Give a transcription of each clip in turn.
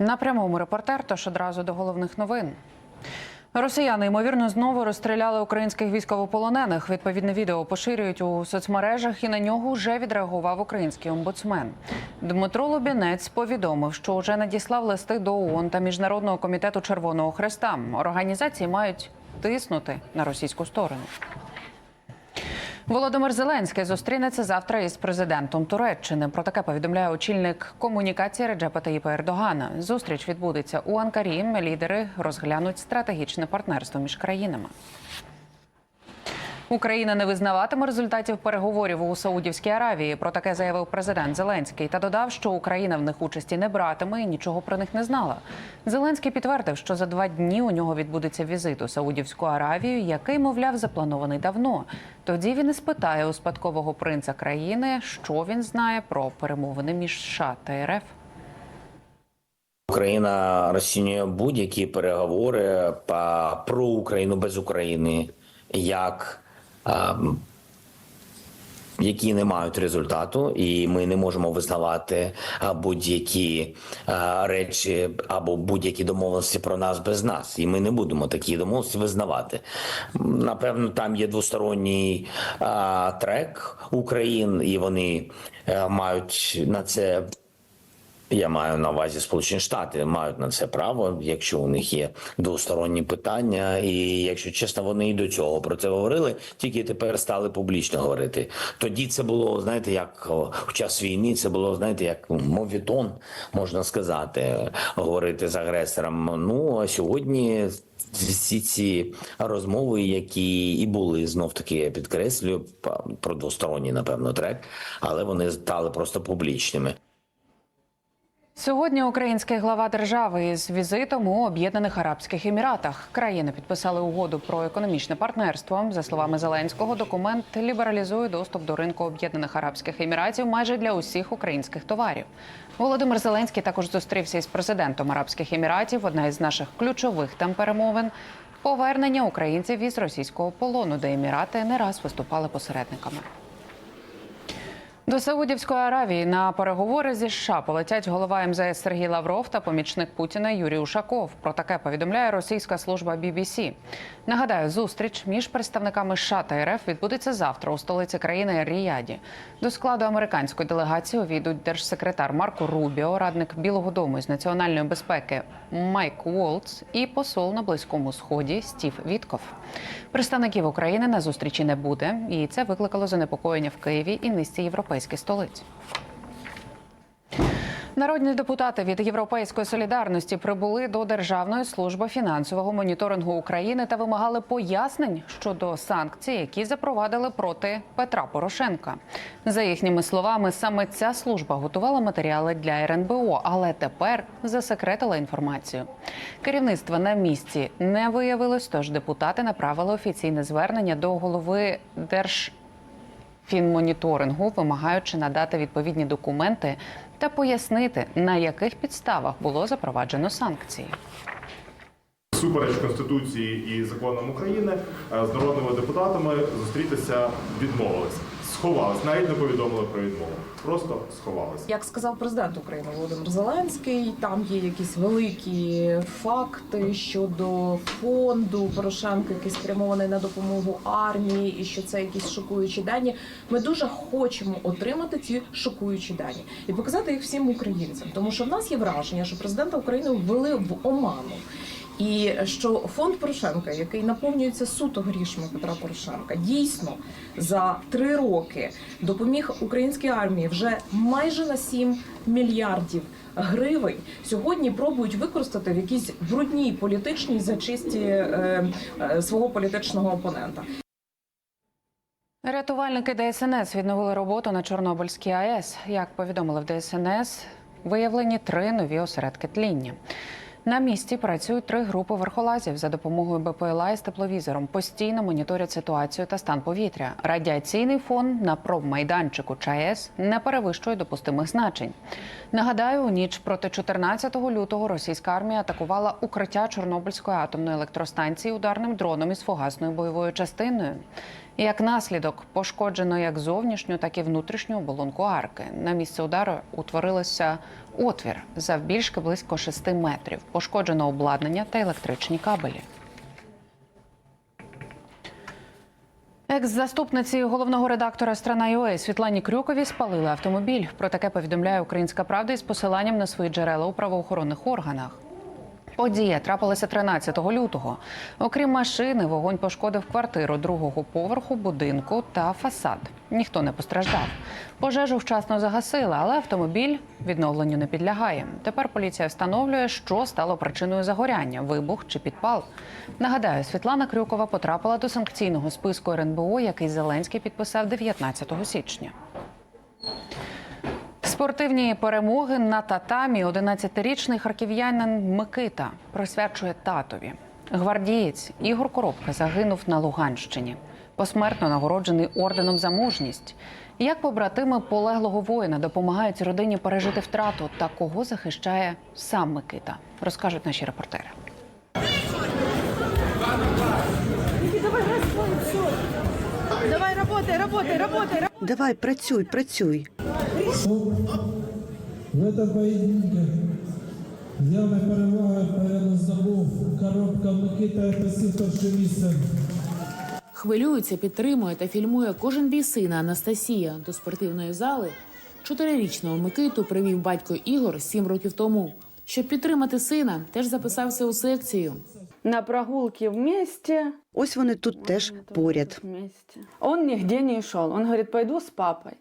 На прямому репортер, тож одразу до головних новин. Росіяни ймовірно знову розстріляли українських військовополонених. Відповідне відео поширюють у соцмережах, і на нього вже відреагував український омбудсмен. Дмитро Лобінець повідомив, що вже надіслав листи до ООН та Міжнародного комітету Червоного Хреста. Організації мають тиснути на російську сторону. Володимир Зеленський зустрінеться завтра із президентом Туреччини. Про таке повідомляє очільник комунікації Реджепа Таїпа Ердогана. Зустріч відбудеться у Анкарі. Лідери розглянуть стратегічне партнерство між країнами. Україна не визнаватиме результатів переговорів у Саудівській Аравії. Про таке заявив президент Зеленський та додав, що Україна в них участі не братиме і нічого про них не знала. Зеленський підтвердив, що за два дні у нього відбудеться візит у Саудівську Аравію, який, мовляв, запланований давно. Тоді він і спитає у спадкового принца країни, що він знає про перемовини між США та РФ. Україна розцінює будь-які переговори про Україну без України як які не мають результату, і ми не можемо визнавати будь-які речі або будь-які домовленості про нас без нас. І ми не будемо такі домовленості визнавати. Напевно, там є двосторонній а, трек Україн, і вони е, мають на це я маю на увазі Сполучені Штати мають на це право, якщо у них є двосторонні питання, і якщо чесно, вони і до цього про це говорили, тільки тепер стали публічно говорити. Тоді це було, знаєте, як в час війни, це було, знаєте, як мовітон, можна сказати, говорити з агресором. Ну а сьогодні. Всі ці розмови, які і були знов таки, я підкреслюю про двосторонній, напевно, трек, але вони стали просто публічними. Сьогодні український глава держави із візитом у Об'єднаних Арабських Еміратах. Країни підписали угоду про економічне партнерство. За словами Зеленського, документ лібералізує доступ до ринку Об'єднаних Арабських Еміратів майже для усіх українських товарів. Володимир Зеленський також зустрівся із президентом Арабських Еміратів. Одна із наших ключових там перемовин повернення українців із російського полону, де емірати не раз виступали посередниками. До Саудівської Аравії на переговори зі США полетять голова МЗС Сергій Лавров та помічник Путіна Юрій Ушаков. Про таке повідомляє російська служба BBC. Нагадаю, зустріч між представниками США та РФ відбудеться завтра у столиці країни Ріяді. До складу американської делегації увійдуть держсекретар Марко Рубіо, радник Білого Дому з національної безпеки Майк Уолтс і посол на близькому сході Стів Вітков. Представників України на зустрічі не буде, і це викликало занепокоєння в Києві і низці європейських столиць. Народні депутати від Європейської солідарності прибули до Державної служби фінансового моніторингу України та вимагали пояснень щодо санкцій, які запровадили проти Петра Порошенка. За їхніми словами, саме ця служба готувала матеріали для РНБО, але тепер засекретила інформацію. Керівництво на місці не виявилось, тож депутати направили офіційне звернення до голови Держ. Фінмоніторингу, вимагаючи надати відповідні документи та пояснити, на яких підставах було запроваджено санкції. Супереч Конституції і законам України е, з народними депутатами зустрітися відмовились. Сховались, навіть не повідомили про відмову. Просто сховались. Як сказав президент України Володимир Зеленський, там є якісь великі факти щодо фонду Порошенка, який спрямований на допомогу армії, і що це якісь шокуючі дані. Ми дуже хочемо отримати ці шокуючі дані і показати їх всім українцям, тому що в нас є враження, що президента України ввели в оману. І що фонд Порошенка, який наповнюється суто грішми Петра Порошенка, дійсно за три роки допоміг українській армії вже майже на 7 мільярдів гривень. Сьогодні пробують використати в якійсь брудній політичній зачисті е, е, свого політичного опонента. Рятувальники ДСНС відновили роботу на Чорнобильській АЕС. Як повідомили в ДСНС, виявлені три нові осередки тління. На місці працюють три групи верхолазів за допомогою БПЛА із тепловізором. Постійно моніторять ситуацію та стан повітря. Радіаційний фон на проммайданчику ЧАЕС не перевищує допустимих значень. Нагадаю, у ніч проти 14 лютого російська армія атакувала укриття Чорнобильської атомної електростанції ударним дроном із фугасною бойовою частиною. Як наслідок пошкоджено як зовнішню, так і внутрішню оболонку арки. На місце удару утворилося отвір завбільшки близько 6 метрів. Пошкоджено обладнання та електричні кабелі. Екс-заступниці головного редактора «Страна.ua» Світлані Крюкові спалили автомобіль. Про таке повідомляє Українська Правда із посиланням на свої джерела у правоохоронних органах. Подія трапилася 13 лютого. Окрім машини, вогонь пошкодив квартиру другого поверху, будинку та фасад. Ніхто не постраждав. Пожежу вчасно загасили, але автомобіль відновленню не підлягає. Тепер поліція встановлює, що стало причиною загоряння вибух чи підпал. Нагадаю, Світлана Крюкова потрапила до санкційного списку РНБО, який Зеленський підписав 19 січня. Спортивні перемоги на татамі 11-річний харків'янин Микита присвячує татові. Гвардієць Ігор Коробка загинув на Луганщині. Посмертно нагороджений орденом за мужність. Як побратими полеглого воїна допомагають родині пережити втрату та кого захищає сам Микита, розкажуть наші репортери. Давай, работай, работай, работай. Давай, працюй, працюй. В этом поєдинку явна перевага перед здобув коробка Микита посів перше місце. Хвилюється, підтримує та фільмує кожен бій сина Анастасія. До спортивної зали чотирирічного Микиту привів батько Ігор сім років тому. Щоб підтримати сина, теж записався у секцію. На прогулке вместе. Ось вони тут теж поряд. Он нигде не шел. Он говорит, пойду с папой.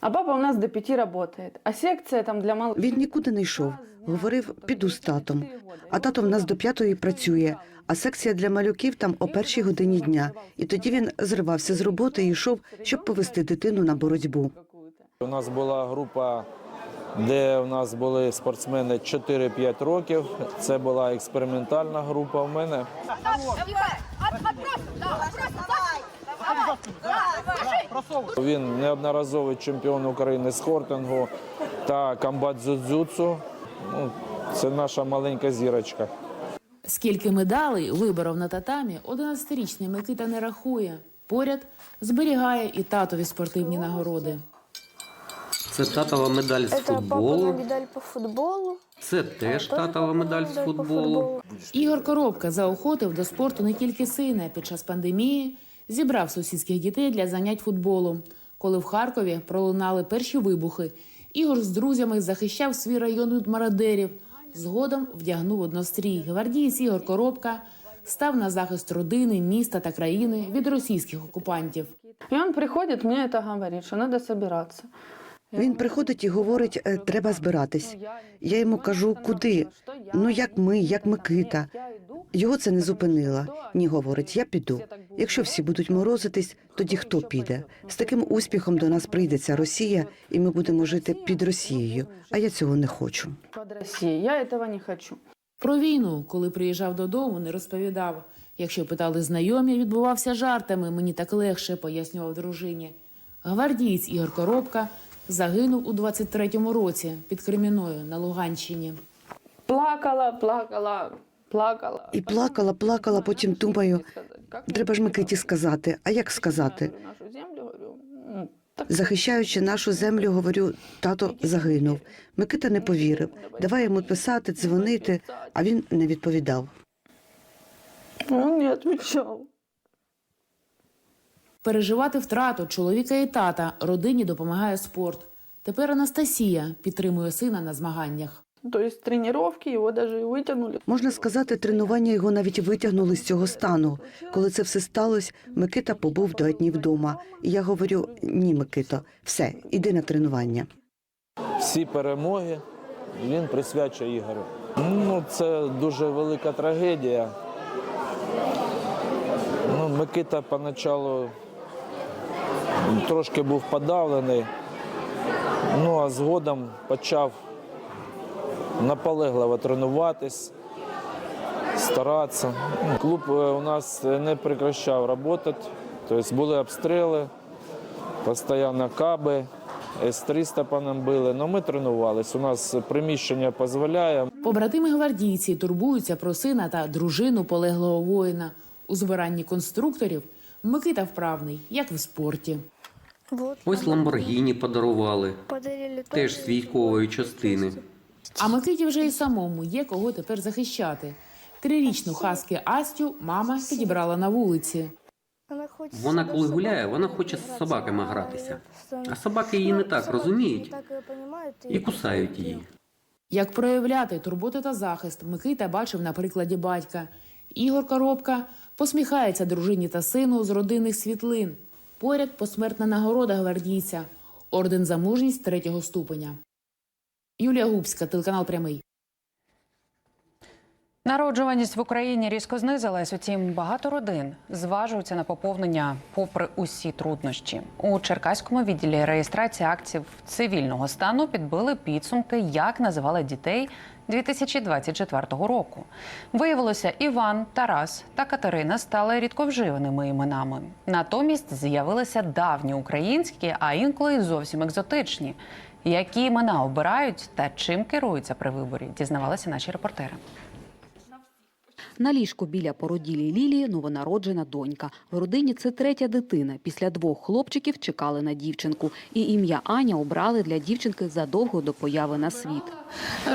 А папа у нас до пяти работает. А секция там для мал... Він нікуди не йшов. Говорив, піду з татом. А тато в нас до п'ятої працює, а секція для малюків там о першій годині дня. І тоді він зривався з роботи і йшов, щоб повести дитину на боротьбу. У нас була група, де у нас були спортсмени 4-5 років. Це була експериментальна група в мене. Він неодноразовий чемпіон України з хортингу та комбат дзюдзюцу. Ну, це наша маленька зірочка. Скільки медалей виборов на татамі, 11-річний Микита не рахує. Поряд зберігає і татові спортивні нагороди. Це татова медаль з Это папина футболу. медаль по футболу. Це теж Тоже татова папина медаль з по футболу. Ігор Коробка заохотив до спорту не тільки сина. Під час пандемії зібрав сусідських дітей для занять футболом. Коли в Харкові пролунали перші вибухи, Ігор з друзями захищав свій район від мародерів. Згодом вдягнув однострій. Гвардієць Ігор Коробка став на захист родини, міста та країни від російських окупантів. И он приходит, мне это говорит, что надо собираться. Він приходить і говорить, «Е, треба збиратись. Я йому кажу, куди? Ну як ми, як Микита. Його це не зупинило. Ні, говорить, я піду. Якщо всі будуть морозитись, тоді хто піде? З таким успіхом до нас прийдеться Росія, і ми будемо жити під Росією. А я цього не хочу. Я этого не хочу. Про війну, коли приїжджав додому, не розповідав. Якщо питали знайомі, відбувався жартами. Мені так легше, пояснював дружині. Гвардієць Ігор Коробка загинув у 23-му році під Креміною на Луганщині. Плакала, плакала, плакала. І плакала, плакала, потім думаю, треба ж Микиті сказати. А як сказати? Ну, Захищаючи нашу землю, говорю, тато загинув. Микита не повірив. Давай йому писати, дзвонити, а він не відповідав. он не отвечал. Переживати втрату чоловіка і тата родині допомагає спорт. Тепер Анастасія підтримує сина на змаганнях. То есть тренировки его даже и вытянули. Можна сказати, тренування його навіть витягнули з цього стану. Коли це все сталося, Микита побув два дні вдома. І я говорю: ні, Микито, все, іди на тренування. Всі перемоги він присвячує Ігорю. Ну, це дуже велика трагедія. Ну, Микита поначалу трошки був подавлений, ну а згодом почав наполегливо тренуватись, старатися. Клуб е, у нас не прекращав працювати, тобто були обстріли, постійно каби. С-300 по нам били, але ми тренувалися. У нас приміщення дозволяє. Побратими гвардійці турбуються про сина та дружину полеглого воїна. У збиранні конструкторів Микита вправний, як в спорті. Ось Ламборгіні подарували. Подарили Теж з військової частини. А Микиті вже й самому є кого тепер захищати. Трирічну хаски Астю мама підібрала на вулиці. Вона коли гуляє, вона хоче з собаками гратися. А собаки її не так розуміють і кусають її. Як проявляти турботу та захист, Микита бачив на прикладі батька. Ігор Коробка посміхається дружині та сину з родинних світлин. Поряд посмертна нагорода гвардійця, орден за мужність третього ступеня. Юлія Губська, телеканал Прямий. Народжуваність в Україні різко знизилась. Утім, багато родин зважуються на поповнення попри усі труднощі. У Черкаському відділі реєстрації актів цивільного стану підбили підсумки, як називали дітей 2024 року. Виявилося, Іван, Тарас та Катерина стали рідковживаними іменами. Натомість з'явилися давні українські, а інколи зовсім екзотичні. Які імена обирають та чим керуються при виборі, дізнавалися наші репортери. На ліжку біля породілі Лілії новонароджена донька. В родині це третя дитина. Після двох хлопчиків чекали на дівчинку. І ім'я Аня обрали для дівчинки задовго до появи на світ.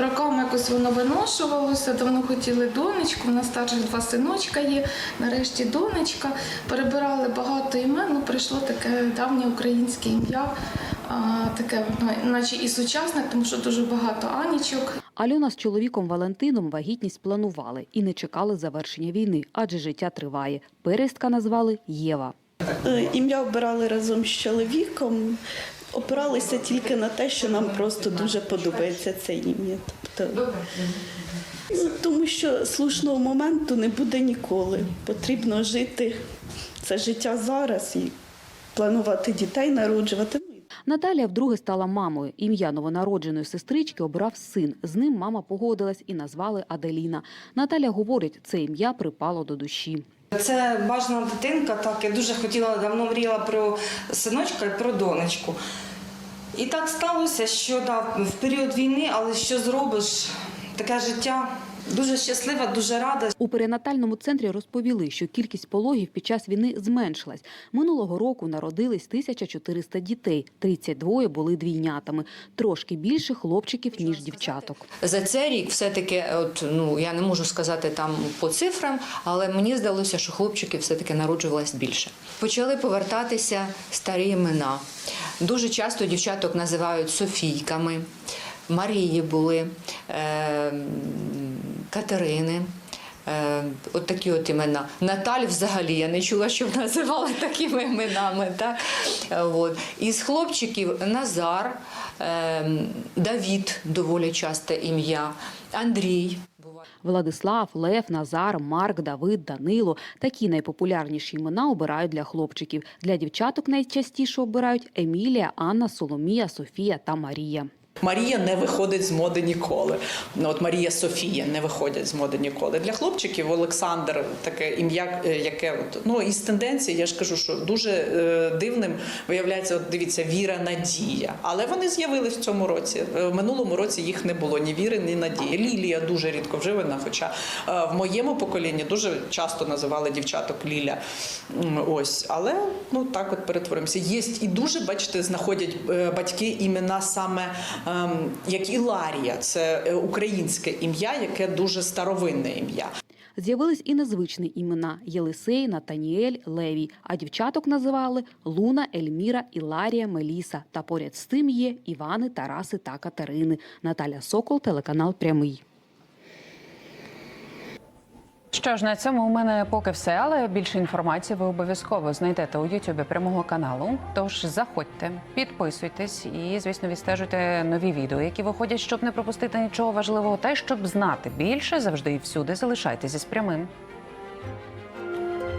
Роками якось воно виношувалося, давно хотіли донечку, у нас старших два синочка є, нарешті донечка. Перебирали багато імен, ну прийшло таке давнє українське ім'я, таке, ну, наче і сучасне, тому що дуже багато Анічок. Альона з чоловіком Валентином вагітність планували і не чекали завершення війни, адже життя триває. Перестка назвали Єва. Е, Ім'я обирали разом з чоловіком. Опиралися тільки на те, що нам просто дуже подобається це ім'я. Тобто, ну, тому що слушного моменту не буде ніколи. Потрібно жити це життя зараз і планувати дітей, народжувати. Наталія вдруге стала мамою. Ім'я новонародженої сестрички обрав син. З ним мама погодилась і назвали Аделіна. Наталя говорить, це ім'я припало до душі. Це бажана дитинка, так я дуже хотіла, давно мріяла про синочка і про донечку. І так сталося, що да, в період війни, але що зробиш, таке життя. Дуже щаслива, дуже рада. У перинатальному центрі розповіли, що кількість пологів під час війни зменшилась. Минулого року народились 1400 дітей, 32 були двійнятами. Трошки більше хлопчиків, ніж дівчаток. За цей рік все-таки, от, ну, я не можу сказати там по цифрам, але мені здалося, що хлопчиків все-таки народжувалось більше. Почали повертатися старі імена. Дуже часто дівчаток називають Софійками, Марії були, е, Катерини. Е, от такі от імена. Наталь взагалі я не чула, щоб називали такими іменами. Так? Е, От. Із хлопчиків Назар, е, Давід доволі часте ім'я, Андрій. Владислав, Лев, Назар, Марк, Давид, Данило такі найпопулярніші імена обирають для хлопчиків. Для дівчаток найчастіше обирають Емілія, Анна, Соломія, Софія та Марія. Марія не виходить з моди ніколи. Ну, От Марія Софія не виходять з моди ніколи. Для хлопчиків Олександр таке ім'я, е, яке от, ну із тенденції, я ж кажу, що дуже е, дивним виявляється, от дивіться, віра, надія. Але вони з'явились в цьому році. Е, В минулому році їх не було ні віри, ні надії. Лілія дуже рідко вживана. Хоча е, в моєму поколінні дуже часто називали дівчаток Ліля. Ось, але ну так от перетворимося. Є і дуже, бачите, знаходять е, батьки імена саме як Іларія, це е, українське ім'я, яке дуже старовинне ім'я. З'явились і незвичні імена Єлисей, Натаніель, Левій. А дівчаток називали Луна, Ельміра, Іларія, Меліса. Та поряд з тим є Івани, Тараси та Катерини. Наталя Сокол, телеканал Прямий. Що ж, на цьому у мене поки все, але більше інформації ви обов'язково знайдете у Ютубі прямого каналу. Тож заходьте, підписуйтесь і, звісно, відстежуйте нові відео, які виходять, щоб не пропустити нічого важливого, та й щоб знати більше, завжди і всюди залишайтеся з прямим.